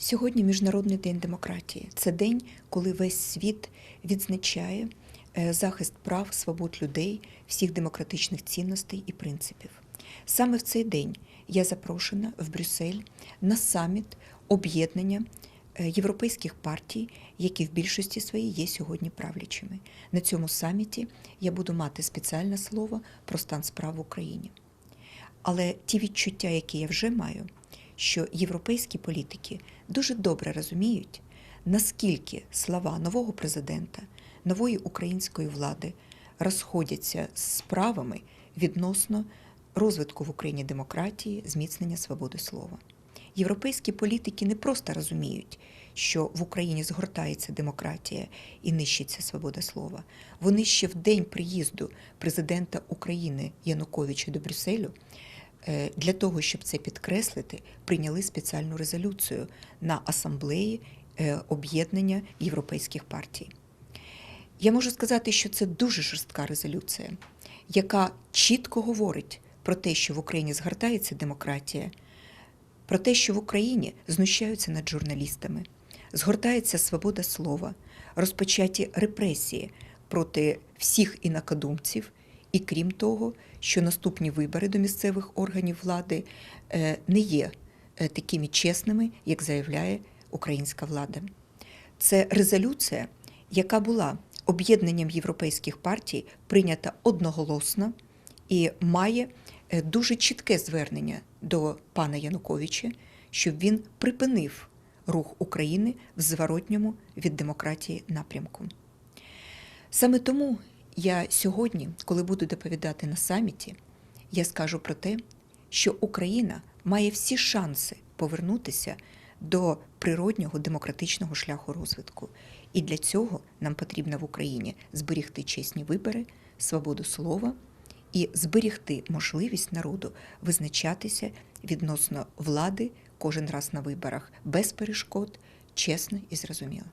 Сьогодні Міжнародний день демократії. Це день, коли весь світ відзначає е, захист прав, свобод людей, всіх демократичних цінностей і принципів. Саме в цей день я запрошена в Брюссель на саміт об'єднання е, європейських партій, які в більшості своїй є сьогодні правлячими. На цьому саміті я буду мати спеціальне слово про стан справ в Україні. Але ті відчуття, які я вже маю, що європейські політики дуже добре розуміють, наскільки слова нового президента, нової української влади розходяться з справами відносно розвитку в Україні демократії, зміцнення свободи слова. Європейські політики не просто розуміють, що в Україні згортається демократія і нищиться свобода слова. Вони ще в день приїзду президента України Януковича до Брюсселю для того, щоб це підкреслити, прийняли спеціальну резолюцію на асамблеї е, об'єднання європейських партій. Я можу сказати, що це дуже жорстка резолюція, яка чітко говорить про те, що в Україні згортається демократія, про те, що в Україні знущаються над журналістами, згортається свобода слова, розпочаті репресії проти всіх інакодумців, і крім того, що наступні вибори до місцевих органів влади е, не є е, такими чесними, як заявляє українська влада. Це резолюція, яка була об'єднанням європейських партій прийнята одноголосно і має е, дуже чітке звернення до пана Януковича, щоб він припинив рух України в зворотньому від демократії напрямку. Саме тому я сьогодні, коли буду доповідати на саміті, я скажу про те, що Україна має всі шанси повернутися до природнього демократичного шляху розвитку. І для цього нам потрібно в Україні зберігти чесні вибори, свободу слова і зберігти можливість народу визначатися відносно влади кожен раз на виборах без перешкод, чесно і зрозуміло.